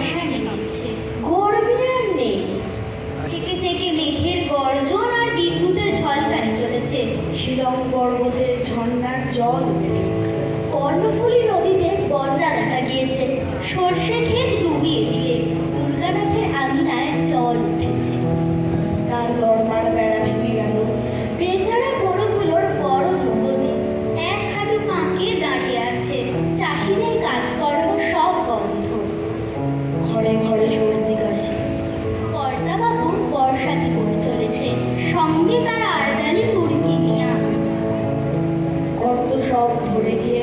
বর্ষা নেমেছে গর্বে আর নেই থেকে থেকে মেঘের গর্জন আর বিদ্যুতের ঝলকানি চলেছে শিলং পর্বতের ঝর্ণার জল কর্ণফুলী নদীতে বন্যা দেখা গিয়েছে সর্ষে ক্ষেত ডুবিয়ে সব ভরে গিয়ে